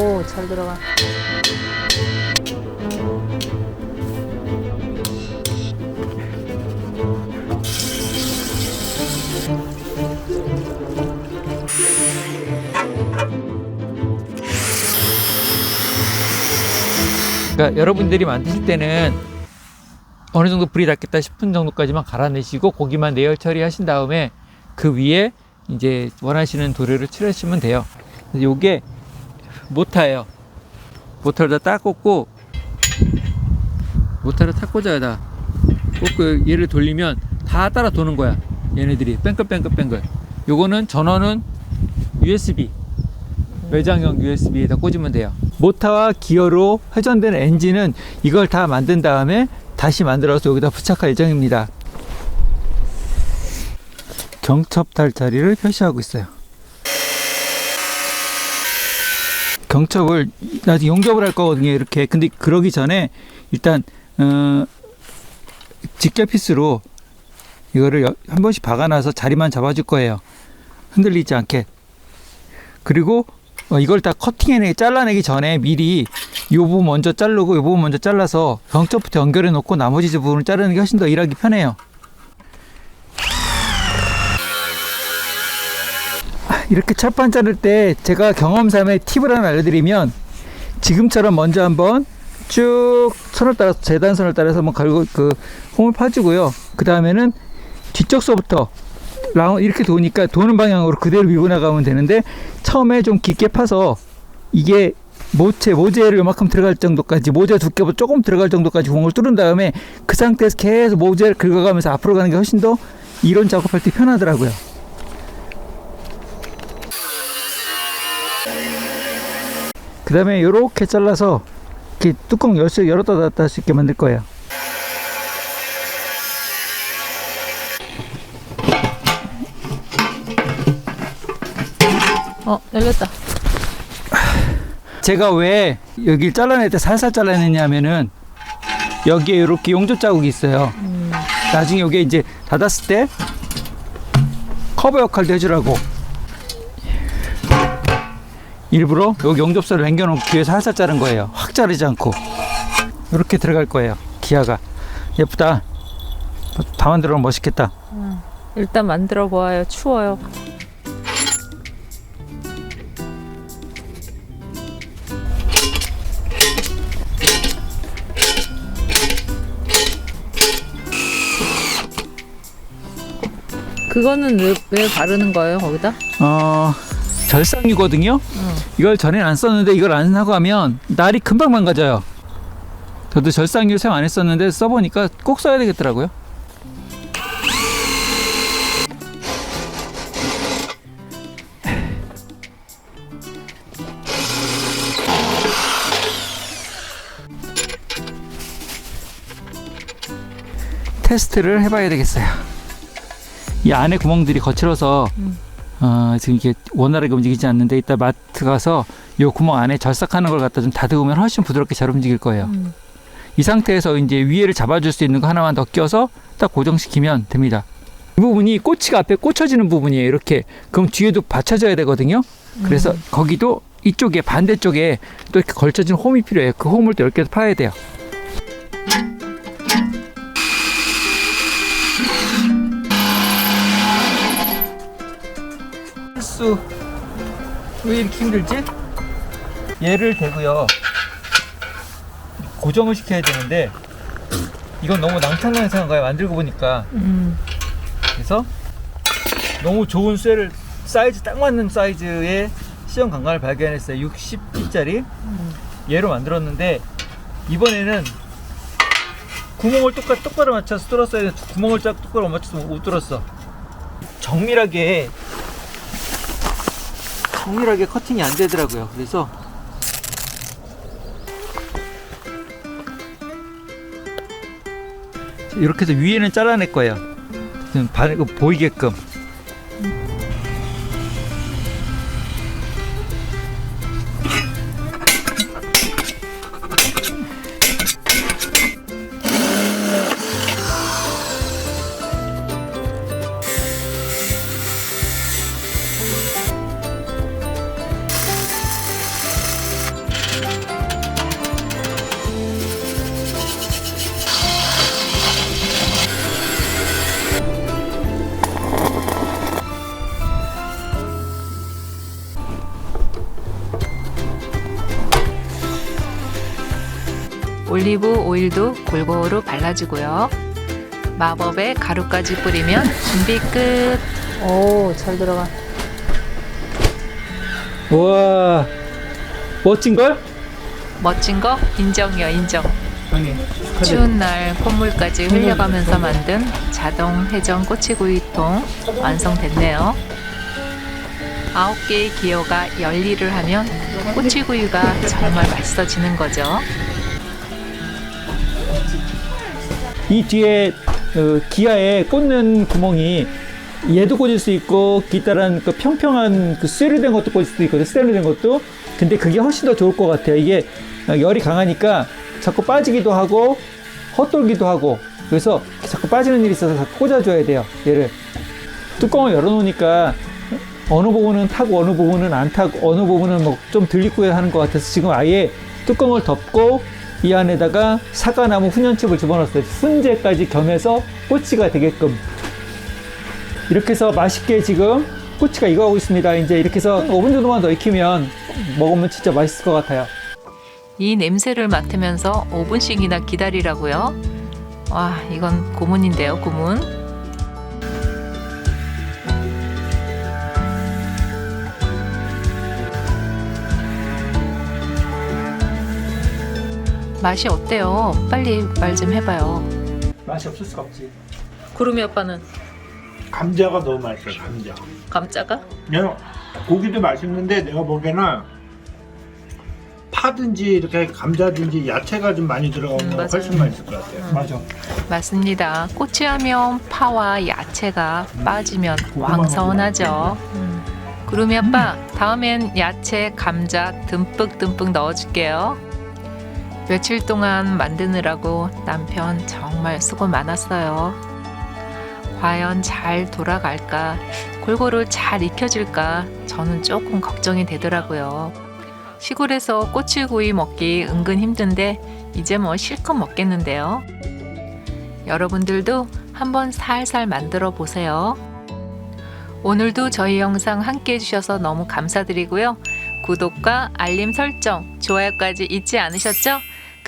오, 잘 들어가. 그러니까 여러분들이 만드실 때는 어느 정도 불이 닿겠다 싶은 정도까지만 갈아내시고 고기만 내열 처리하신 다음에 그 위에 이제 원하시는 도료를 칠하시면 돼요. 요게 모타예요. 모터를 다딱 꽂고 모터를 탁 꽂아야 다 꽂고 얘를 돌리면 다 따라 도는 거야. 얘네들이 뺑글뺑글뺑글. 요거는 전원은 USB 외장형 USB에다 꽂으면 돼요. 모터와 기어로 회전되는 엔진은 이걸 다 만든 다음에 다시 만들어서 여기다 부착할 예정입니다. 경첩 달자리를 표시하고 있어요. 경첩을 나중에 용접을 할 거거든요. 이렇게. 근데 그러기 전에 일단 어, 직결 피스로 이거를 여- 한 번씩 박아놔서 자리만 잡아줄 거예요. 흔들리지 않게. 그리고 어, 이걸 다 커팅해내기 잘라내기 전에 미리 이 부분 먼저 자르고 이 부분 먼저 잘라서 경첩부터 연결해 놓고 나머지 부분을 자르는 게 훨씬 더 일하기 편해요. 이렇게 철판 자를 때 제가 경험삼에 팁을 하나 알려드리면 지금처럼 먼저 한번 쭉 선을 따라서 재단선을 따라서 한번 갈고 그 홈을 파주고요. 그 다음에는 뒤쪽 서부터 라운 이렇게 도니까 도는 방향으로 그대로 밀고 나가면 되는데 처음에 좀 깊게 파서 이게 모체 모재를 요만큼 들어갈 정도까지 모재 두께보다 조금 들어갈 정도까지 공을 뚫은 다음에 그 상태에서 계속 모재를 긁어가면서 앞으로 가는 게 훨씬 더 이론 작업할 때 편하더라고요. 그 다음에 이렇게 잘라서 이렇게 뚜껑 열수 열었다 닫았다 할 수 있게 만들 거예요. 어, 열렸다. 제가 왜 여기 잘라낼 때 살살 잘라냈냐면은 여기에 이렇게 용접 자국이 있어요. 음, 나중에 이게 이제 닫았을 때 커버 역할도 해주라고 일부러 여기 용접선을 남겨놓기 위해서 살살 자른 거예요. 확 자르지 않고 이렇게 들어갈 거예요. 기아가 예쁘다. 다 만들어 놓으면 멋있겠다. 일단 만들어 보아요. 추워요. 그거는 왜, 왜 바르는 거예요, 거기다? 어 절상유거든요. 응. 이걸 전에는 안 썼는데 이걸 안 하고 하면 날이 금방 망가져요. 저도 절상유 사용 안 했었는데 써보니까 꼭 써야 되겠더라고요. 테스트를 해봐야 되겠어요. 이 안에 구멍들이 거칠어서 음. 어, 지금 이게 원활하게 움직이지 않는데 이따 마트 가서 이 구멍 안에 절삭하는 걸 갖다 좀 다듬으면 훨씬 부드럽게 잘 움직일 거예요. 음. 이 상태에서 이제 위에를 잡아줄 수 있는 거 하나만 더 껴서 딱 고정시키면 됩니다. 이 부분이 꼬치가 앞에 꽂혀지는 부분이에요. 이렇게 그럼 뒤에도 받쳐져야 되거든요. 그래서 음. 거기도 이쪽에 반대쪽에 또 이렇게 걸쳐진 홈이 필요해요. 그 홈을 또 10개 파야 돼요. 수. 왜 이렇게 힘들지? 얘를 대고요. 고정을 시켜야 되는데 이건 너무 낭창낭 생한 거야 만들고 보니까 음. 그래서 너무 좋은 쇠를 사이즈 딱 맞는 사이즈의 시험 강간을 발견했어요 60T짜리 얘로 만들었는데 이번에는 구멍을 똑같, 똑바로 맞춰서 뚫었어야 돼 구멍을 짝 똑바로 못 맞춰서 못 뚫었어 정밀하게 정밀하게 커팅이 안 되더라고요. 그래서 이렇게 해서 위에는 잘라낼 거예요. 좀 보이게끔. 올리브 오일도 골고루 발라주고요. 마법의 가루까지 뿌리면 준비 끝. 오, 잘 들어가. 우와 멋진 걸? 멋진 거 인정이요, 인정. 아니 추운 날 콧물까지 흘려가면서 만든 자동 회전 꼬치구이통 완성됐네요. 아홉 개의 기호가 열일을 하면 꼬치구이가 정말 맛있어지는 거죠. 이 뒤에 어, 기아에 꽂는 구멍이 얘도 꽂을 수 있고 기타란 그 평평한 그 쇠로 된 것도 꽂을 수도 있거든 스테인로 된 것도. 근데 그게 훨씬 더 좋을 것 같아요. 이게 어, 열이 강하니까 자꾸 빠지기도 하고 헛돌기도 하고. 그래서 자꾸 빠지는 일이 있어서 자꾸 꽂아줘야 돼요 얘를. 뚜껑을 열어놓으니까 어느 부분은 타고 어느 부분은 안 타고 어느 부분은 뭐 좀 들리고야 하는 것 같아서 지금 아예 뚜껑을 덮고 이 안에다가 사과나무 훈연칩을 집어넣었어요. 훈제까지 겸해서 꼬치가 되게끔 이렇게 해서 맛있게 지금 꼬치가 익어가고 있습니다. 이제 이렇게 해서 5분 정도만 더 익히면 먹으면 진짜 맛있을 것 같아요. 이 냄새를 맡으면서 5분씩이나 기다리라고요. 와, 이건 고문인데요, 고문. 맛이 어때요? 빨리 말 좀 해봐요. 맛이 없을 수가 없지. 구름이 오빠는 감자가 너무 맛있어요 감자 감자가? 그냥 고기도 맛있는데 내가 보기에는 파든지 이렇게 감자든지 야채가 좀 많이 들어가면 음, 맞아요. 훨씬 맛있을 것 같아요 맞아. 맞습니다. 꼬치하면 파와 야채가 빠지면 왕성하죠. 음. 구름이 아빠, 다음엔 야채, 감자 듬뿍듬뿍 넣어줄게요. 며칠 동안 만드느라고 남편 정말 수고 많았어요. 과연 잘 돌아갈까, 골고루 잘 익혀질까, 저는 조금 걱정이 되더라고요. 시골에서 꼬치구이 먹기 은근 힘든데, 이제 뭐 실컷 먹겠는데요. 여러분들도 한번 살살 만들어 보세요. 오늘도 저희 영상 함께 해주셔서 너무 감사드리고요. 구독과 알림 설정, 좋아요까지 잊지 않으셨죠?